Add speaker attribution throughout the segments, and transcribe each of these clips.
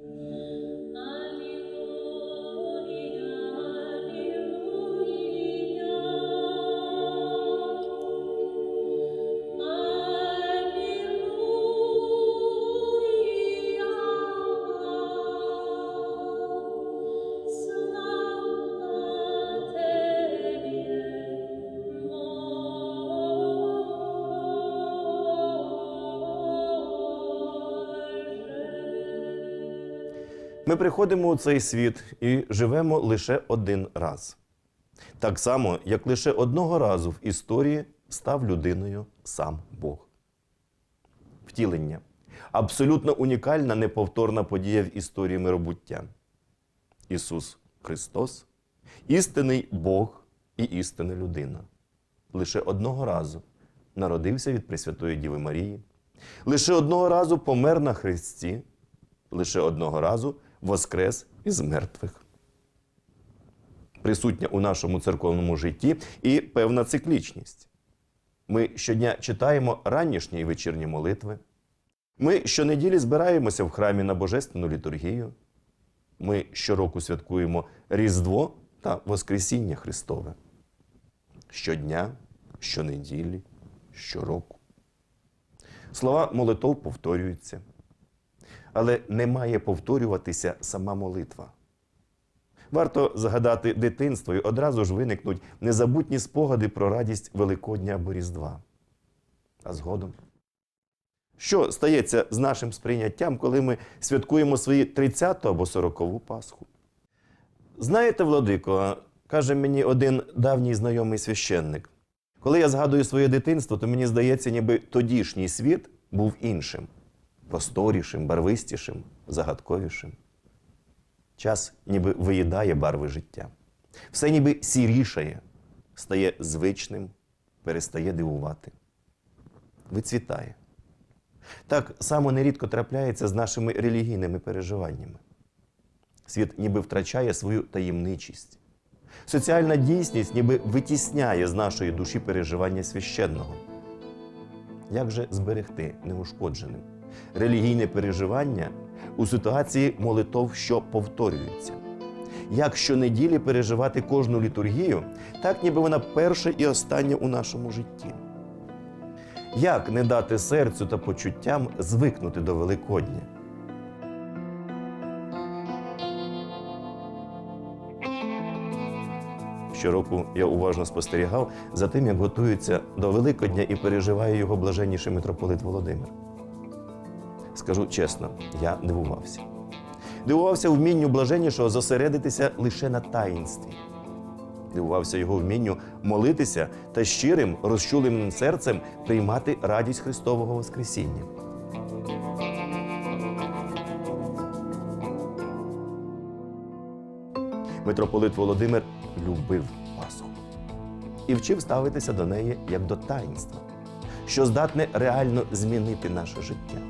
Speaker 1: Thank you. Ми приходимо у цей світ і живемо лише один раз. Так само, як лише одного разу в історії став людиною сам Бог. Втілення абсолютно унікальна неповторна подія в історії миробуття. Ісус Христос, істинний Бог і істинна людина. Лише одного разу народився від Пресвятої Діви Марії, лише одного разу помер на Христі, лише одного разу воскрес із мертвих. Присутня у нашому церковному житті і певна циклічність. Ми щодня читаємо ранішні і вечірні молитви. Ми щонеділі збираємося в храмі на Божественну літургію. Ми щороку святкуємо Різдво та Воскресіння Христове. Щодня, щонеділі, щороку. Слова молитов повторюються але не має повторюватися сама молитва. Варто згадати дитинство і одразу ж виникнуть незабутні спогади про радість Великодня або Різдва. А згодом. Що стається з нашим сприйняттям, коли ми святкуємо свої 30 або 40 Пасху? Знаєте, Владико, каже мені один давній знайомий священник, коли я згадую своє дитинство, то мені здається, ніби тодішній світ був іншим просторішим, барвистішим, загадковішим. Час ніби виїдає барви життя. Все ніби сірішає, стає звичним, перестає дивувати. Вицвітає. Так само нерідко трапляється з нашими релігійними переживаннями. Світ ніби втрачає свою таємничість. Соціальна дійсність ніби витісняє з нашої душі переживання священного. Як же зберегти неушкодженим? Релігійне переживання у ситуації молитов, що повторюються. Як щонеділі переживати кожну літургію, так ніби вона перша і остання у нашому житті. Як не дати серцю та почуттям звикнути до Великодня? Щороку я уважно спостерігав за тим, як готуються до Великодня і переживає його блаженніший митрополит Володимир. Скажу чесно, я дивувався. Дивувався вмінню блаженнішого зосередитися лише на таїнстві. Дивувався його вмінню молитися та щирим, розчуленим серцем приймати радість Христового Воскресіння. Митрополит Володимир любив Пасху і вчив ставитися до неї як до таїнства, що здатне реально змінити наше життя.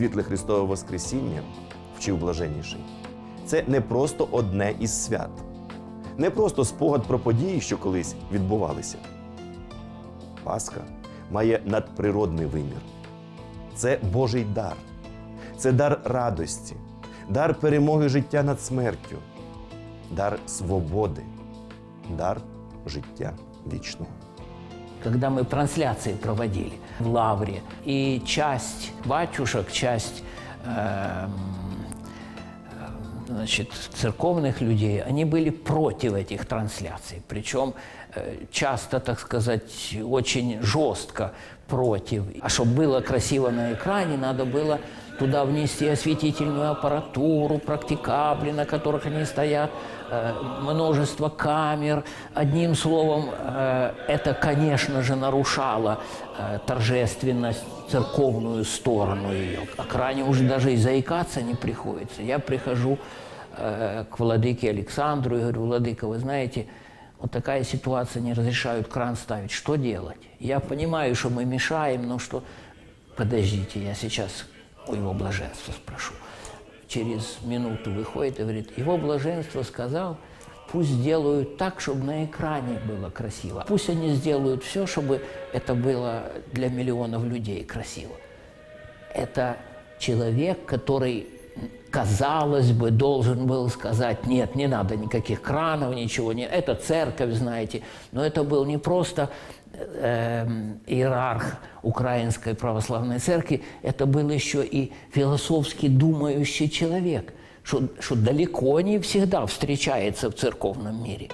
Speaker 1: Світле Христове Воскресіння, вчив блаженніший, це не просто одне із свят, не просто спогад про події, що колись відбувалися. Пасха має надприродний вимір. Це Божий дар, це дар радості, дар перемоги життя над смертю, дар свободи, дар життя вічного
Speaker 2: когда мы трансляции проводили в Лавре, и часть батюшек, часть эм, значит, церковных людей, они были против этих трансляций. Причем э, часто, так сказать, очень жестко против. А чтобы было красиво на экране, надо было туда внести осветительную аппаратуру, практикабли, на которых они стоят, э, множество камер. Одним словом, э, это, конечно же, нарушало э, торжественность, церковную сторону ее. О кране уже даже и заикаться не приходится. Я прихожу э, к владыке Александру и говорю, владыка, вы знаете, вот такая ситуация, не разрешают кран ставить. Что делать? Я понимаю, что мы мешаем, но что... Подождите, я сейчас у его блаженства спрошу. Через минуту выходит и говорит, его блаженство сказал, пусть сделают так, чтобы на экране было красиво. Пусть они сделают все, чтобы это было для миллионов людей красиво. Это человек, который, казалось бы, должен был сказать, нет, не надо никаких кранов, ничего, не, это церковь, знаете. Но это был не просто эм, иерарх Украинской Православной Церкви, это был еще и философски думающий человек, что, что далеко не всегда встречается в церковном мире.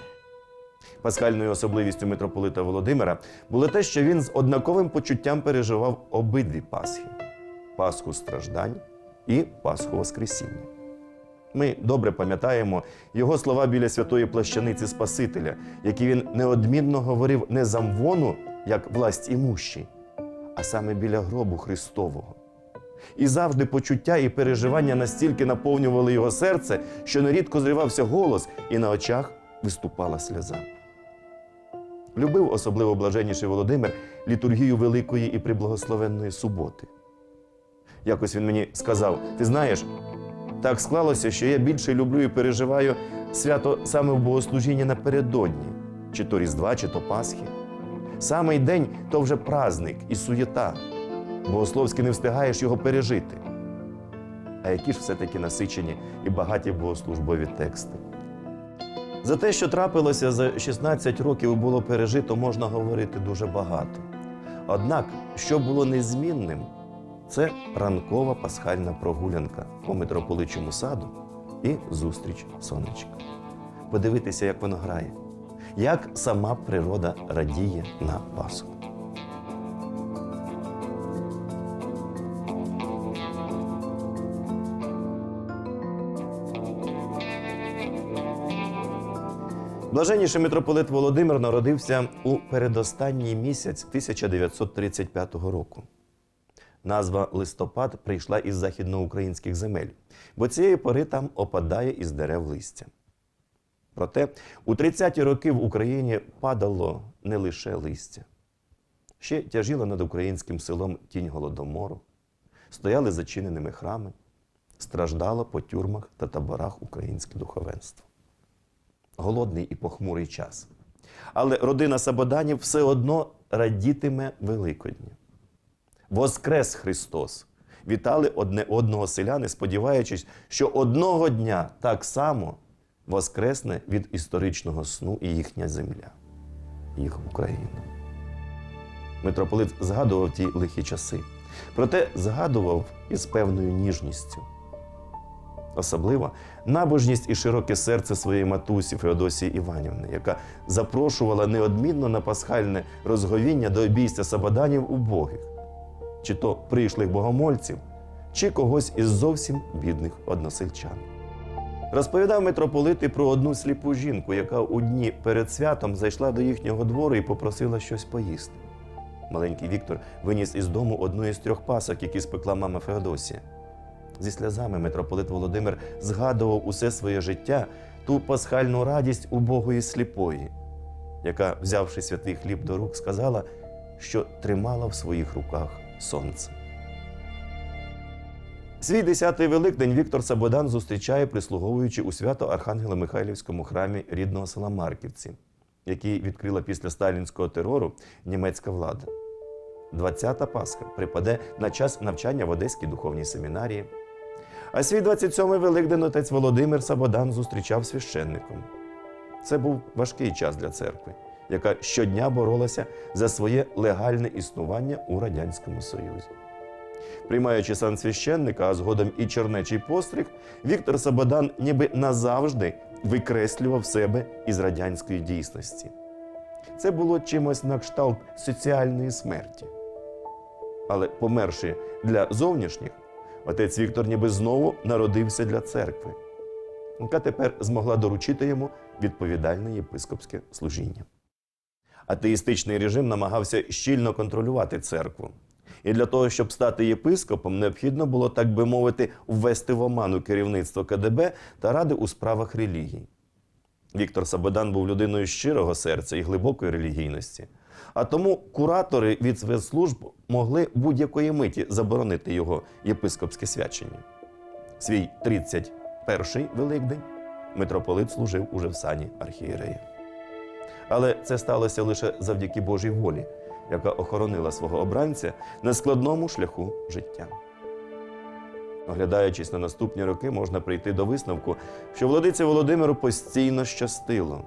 Speaker 1: Пасхальною особливістю митрополита Володимира було те, що він з однаковим почуттям переживав обидві Пасхи Пасху страждань і Пасху Воскресіння. Ми добре пам'ятаємо його слова біля святої плащаниці Спасителя, які він неодмінно говорив не замвону, як власть імущі, а саме біля гробу Христового. І завжди почуття і переживання настільки наповнювали його серце, що нерідко зривався голос, і на очах виступала сльоза. Любив особливо блаженніший Володимир літургію Великої і Приблагословенної суботи. Якось він мені сказав: ти знаєш, так склалося, що я більше люблю і переживаю свято саме в богослужінні напередодні, чи то Різдва, чи то Пасхи. Самий день то вже праздник і суєта. Богословськи не встигаєш його пережити. А які ж все-таки насичені і багаті богослужбові тексти. За те, що трапилося за 16 років і було пережито, можна говорити дуже багато. Однак, що було незмінним, це ранкова пасхальна прогулянка по митрополичому саду і зустріч сонечка. Подивитися, як воно грає, як сама природа радіє на Пасху. Блаженніший митрополит Володимир народився у передостанній місяць 1935 року. Назва листопад прийшла із західноукраїнських земель, бо цієї пори там опадає із дерев листя. Проте у 30-ті роки в Україні падало не лише листя. Ще тяжіла над українським селом тінь голодомору, стояли зачиненими храми, страждало по тюрмах та таборах українське духовенство голодний і похмурий час. Але родина Сабоданів все одно радітиме Великодні. Воскрес Христос! Вітали одне одного селяни, сподіваючись, що одного дня так само воскресне від історичного сну і їхня земля, їх Україна. Митрополит згадував ті лихі часи, проте згадував із певною ніжністю. Особливо набожність і широке серце своєї матусі Феодосії Іванівни, яка запрошувала неодмінно на пасхальне розговіння до обійстя сабаданів убогих, чи то прийшлих богомольців, чи когось із зовсім бідних односельчан. Розповідав митрополит і про одну сліпу жінку, яка у дні перед святом зайшла до їхнього двору і попросила щось поїсти. Маленький Віктор виніс із дому одну із трьох пасок, які спекла мама Феодосія. Зі сльозами митрополит Володимир згадував усе своє життя ту пасхальну радість убогої сліпої, яка, взявши святий хліб до рук, сказала, що тримала в своїх руках сонце. Свій десятий Великдень Віктор Сабодан зустрічає, прислуговуючи у свято Архангело-Михайлівському храмі рідного села Марківці, який відкрила після сталінського терору німецька влада. 20-та Пасха припаде на час навчання в Одеській духовній семінарії. А свій 27-й Великдень отець Володимир Сабодан зустрічав священником. Це був важкий час для церкви, яка щодня боролася за своє легальне існування у Радянському Союзі. Приймаючи сан священника, а згодом і чернечий постриг, Віктор Сабодан ніби назавжди викреслював себе із радянської дійсності. Це було чимось на кшталт соціальної смерті. Але померши для зовнішніх, отець Віктор ніби знову народився для церкви, яка тепер змогла доручити йому відповідальне єпископське служіння. Атеїстичний режим намагався щільно контролювати церкву. І для того, щоб стати єпископом, необхідно було, так би мовити, ввести в оману керівництво КДБ та ради у справах релігій. Віктор Сабодан був людиною щирого серця і глибокої релігійності. А тому куратори від спецслужб могли будь-якої миті заборонити його єпископське свячення. Свій 31-й Великдень митрополит служив уже в сані архієрея. Але це сталося лише завдяки Божій волі, яка охоронила свого обранця на складному шляху життя. Оглядаючись на наступні роки, можна прийти до висновку, що владиці Володимиру постійно щастило.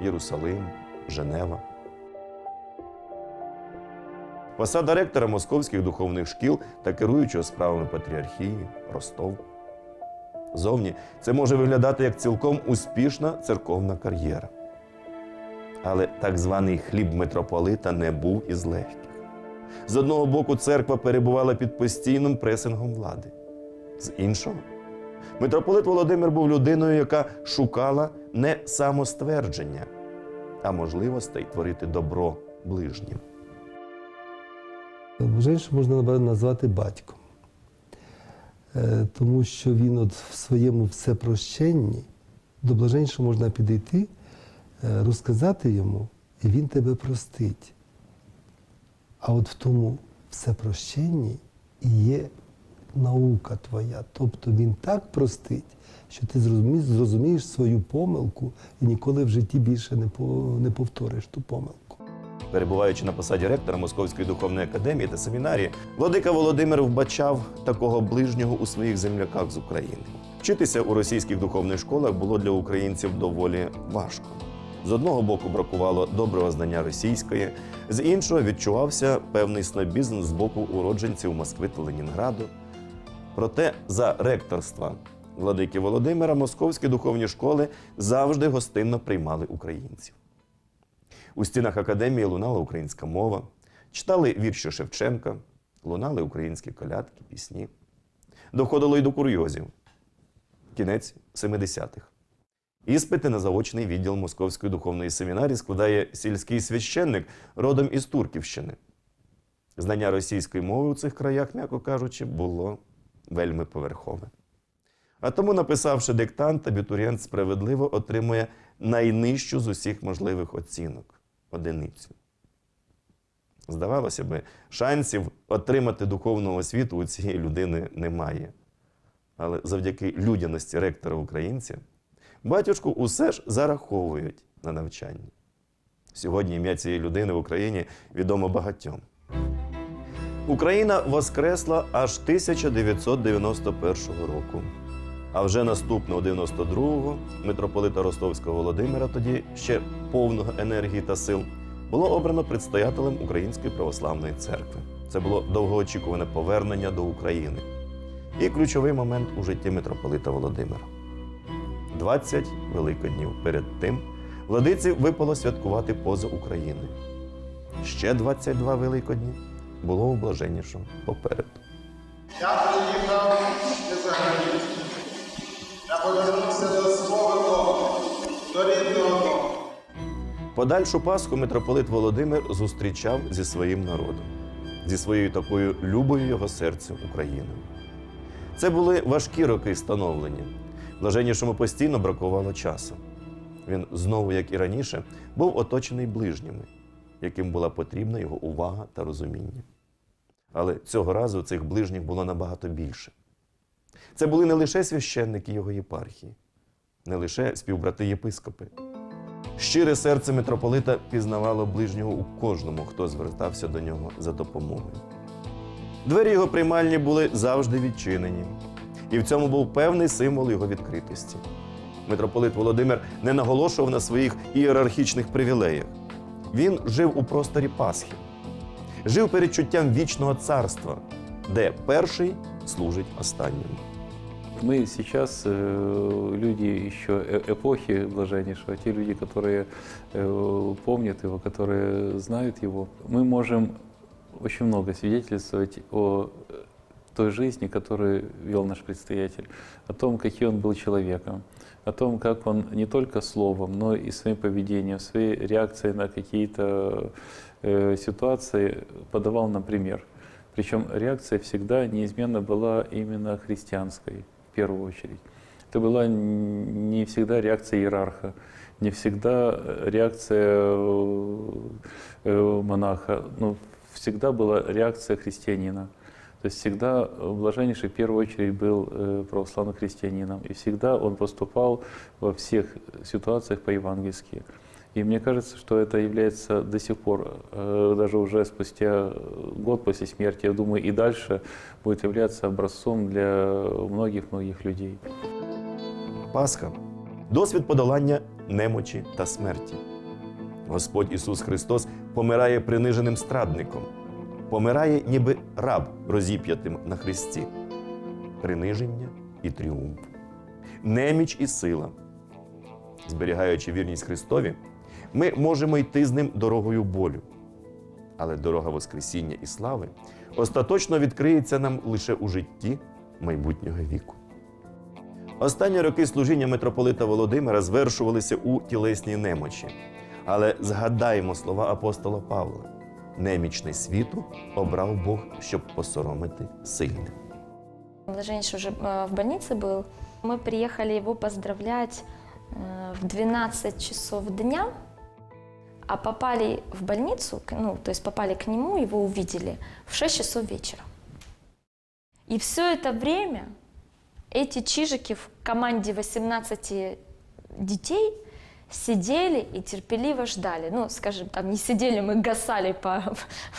Speaker 1: Єрусалим, Женева. Посада ректора московських духовних шкіл та керуючого справами патріархії, Ростов. Зовні це може виглядати як цілком успішна церковна кар'єра. Але так званий хліб митрополита не був із легких. З одного боку, церква перебувала під постійним пресингом влади. З іншого, митрополит Володимир був людиною, яка шукала не самоствердження, а можливостей творити добро ближнім.
Speaker 3: Блаженше можна назвати батьком, Е, тому що він от в своєму всепрощенні до блаженшого можна підійти, е, розказати йому, і він тебе простить. А от в тому всепрощенні і є наука твоя. Тобто він так простить, що ти зрозумієш, свою помилку і ніколи в житті більше не повториш ту помилку.
Speaker 1: Перебуваючи на посаді ректора Московської духовної академії та семінарії, владика Володимир вбачав такого ближнього у своїх земляках з України. Вчитися у російських духовних школах було для українців доволі важко. З одного боку бракувало доброго знання російської, з іншого відчувався певний снобізм з боку уродженців Москви та Ленінграду. Проте за ректорства владики Володимира московські духовні школи завжди гостинно приймали українців. У стінах академії лунала українська мова, читали вірші Шевченка, лунали українські колядки, пісні. Доходило й до курйозів. Кінець 70-х. Іспити на заочний відділ Московської духовної семінарії складає сільський священник родом із Турківщини. Знання російської мови у цих краях, м'яко кажучи, було вельми поверхове. А тому, написавши диктант, абітурієнт справедливо отримує найнижчу з усіх можливих оцінок одиницю. Здавалося би, шансів отримати духовну освіту у цієї людини немає. Але завдяки людяності ректора українця батюшку усе ж зараховують на навчання. Сьогодні ім'я цієї людини в Україні відомо багатьом. Україна воскресла аж 1991 року. А вже наступного 92-го митрополита Ростовського Володимира, тоді ще повного енергії та сил, було обрано предстоятелем Української православної церкви. Це було довгоочікуване повернення до України і ключовий момент у житті митрополита Володимира. 20 великоднів перед тим владиці випало святкувати поза Україною. Ще 22 великодні було у блаженнішому попереду.
Speaker 4: Я приїхав із за. Я повернувся до свого дому, до рідного дому.
Speaker 1: Подальшу Пасху митрополит Володимир зустрічав зі своїм народом, зі своєю такою любою його серцю Україною. Це були важкі роки становлення. Блаженнішому постійно бракувало часу. Він знову, як і раніше, був оточений ближніми, яким була потрібна його увага та розуміння. Але цього разу цих ближніх було набагато більше. Це були не лише священники його єпархії, не лише співбрати єпископи. Щире серце митрополита пізнавало ближнього у кожному, хто звертався до нього за допомогою. Двері його приймальні були завжди відчинені, і в цьому був певний символ його відкритості. Митрополит Володимир не наголошував на своїх ієрархічних привілеях. Він жив у просторі Пасхи, жив передчуттям вічного царства, де перший служить останньому.
Speaker 5: Мы сейчас э, люди еще э- эпохи Блаженнейшего, те люди, которые э, помнят его, которые знают его, мы можем очень много свидетельствовать о э, той жизни, которую вел наш предстоятель, о том, каким он был человеком, о том, как он не только словом, но и своим поведением, своей реакцией на какие-то э, ситуации подавал нам пример. Причем реакция всегда неизменно была именно христианской, в первую очередь. Это была не всегда реакция иерарха, не всегда э, реакция э, э, монаха, но всегда была реакция христианина. То есть всегда э, Блаженнейший в первую очередь был э, православным христианином, и всегда он поступал во всех ситуациях по-евангельски. И мне кажется, что это является до сих пор, э, даже уже спустя год после смерти, я думаю, и дальше будет являться образцом для многих-многих людей.
Speaker 1: Пасха досвід подолання немочі та смерті. Господь Ісус Христос помирає приниженим страдником, помирає ніби раб, розіп'ятим на хресті. Приниження і тріумф, неміч і сила. Зберігаючи вірність Христові, ми можемо йти з ним дорогою болю. Але дорога Воскресіння і слави остаточно відкриється нам лише у житті майбутнього віку. Останні роки служіння митрополита Володимира звершувалися у тілесній немочі. Але згадаємо слова апостола Павла: немічне світу обрав Бог, щоб посоромити сильне.
Speaker 6: Блаженнейший уже э, в больнице был. Мы приехали его поздравлять э, в 12 часов дня, а попали в больницу, к- ну, то есть попали к нему, его увидели в 6 часов вечера. И все это время эти чижики в команде 18 детей сидели и терпеливо ждали. Ну, скажем, там не сидели, мы гасали по,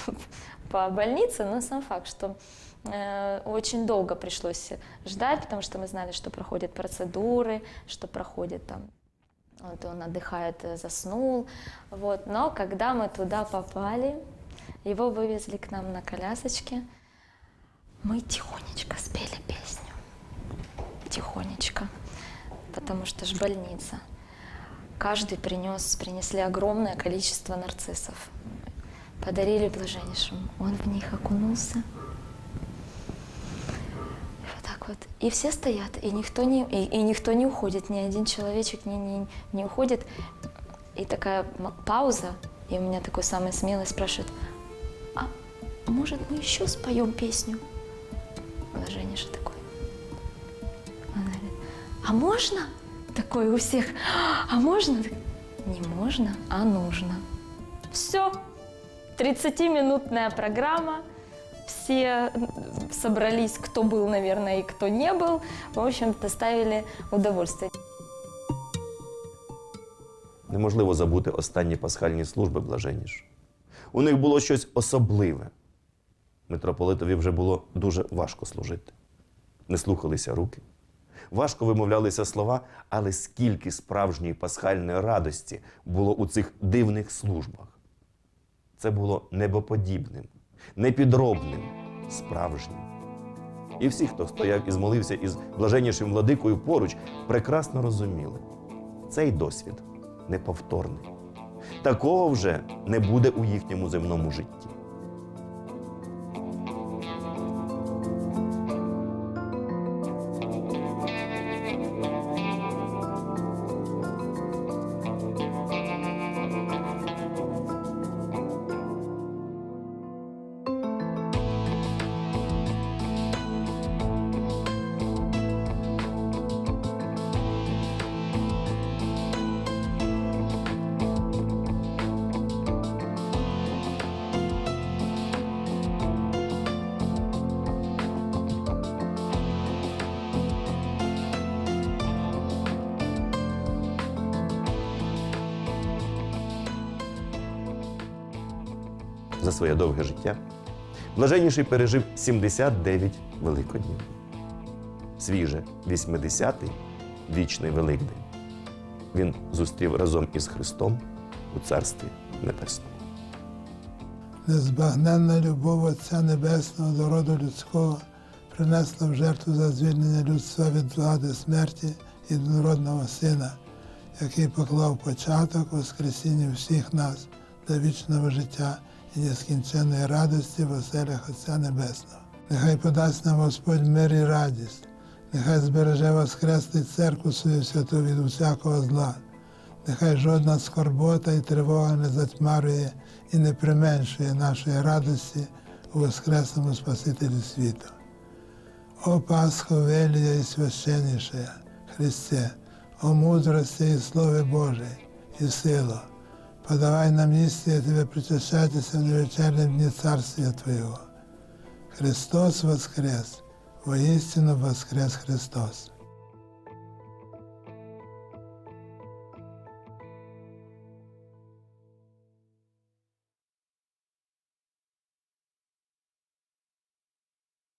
Speaker 6: по больнице, но сам факт, что э, очень долго пришлось ждать, потому что мы знали, что проходят процедуры, что проходит там вот он отдыхает, э, заснул. Вот. Но когда мы туда попали, его вывезли к нам на колясочке, мы тихонечко спели песню. Тихонечко. Потому что ж больница. Каждый принес, принесли огромное количество нарциссов. Подарили блаженнейшему. Он в них окунулся. И вот так вот. И все стоят, и никто не, и, и никто не уходит, ни один человечек не, не, не уходит. И такая пауза, и у меня такой самый смелый спрашивает, а может мы еще споем песню? Блаженнейший такой. Она говорит, а можно? Такой у всех, а можно? Не можно, а нужно. Все. 30-минутная программа. Все собрались, кто был, наверное, и кто не был. В общем, доставили удовольствие.
Speaker 1: Неможливо забути останні пасхальні служби блаженніш. У них було щось особливе. Митрополитові вже було дуже важко служити. Не слухалися руки, важко вимовлялися слова, але скільки справжньої пасхальної радості було у цих дивних службах. Це було небоподібним, непідробним, справжнім. І всі, хто стояв і змолився із блаженнішим владикою поруч, прекрасно розуміли, цей досвід неповторний. Такого вже не буде у їхньому земному житті. Своє довге життя блаженніший пережив 79 великоднів. Свіже 80-й вічний Великдень. Він зустрів разом із Христом у Царстві Небесному.
Speaker 7: Незбагненна любов Отця Небесного до роду людського принесла в жертву за звільнення людства від влади смерті єдинородного Сина, який поклав початок Воскресінню всіх нас до вічного життя і нескінченної радості в Отця Небесного. Нехай подасть нам Господь мир і радість, нехай збереже Воскреслий церкву свою святу від усякого зла. Нехай жодна скорбота і тривога не затьмарює і не применшує нашої радості у Воскресному Спасителі світу. О Пасхо велія і священніше, Христе, о мудрості і Слове Боже, і сило, подавай нам місце Тебе причащатися в невечернім дні Царствия Твоего. Христос воскрес, воистину воскрес Христос.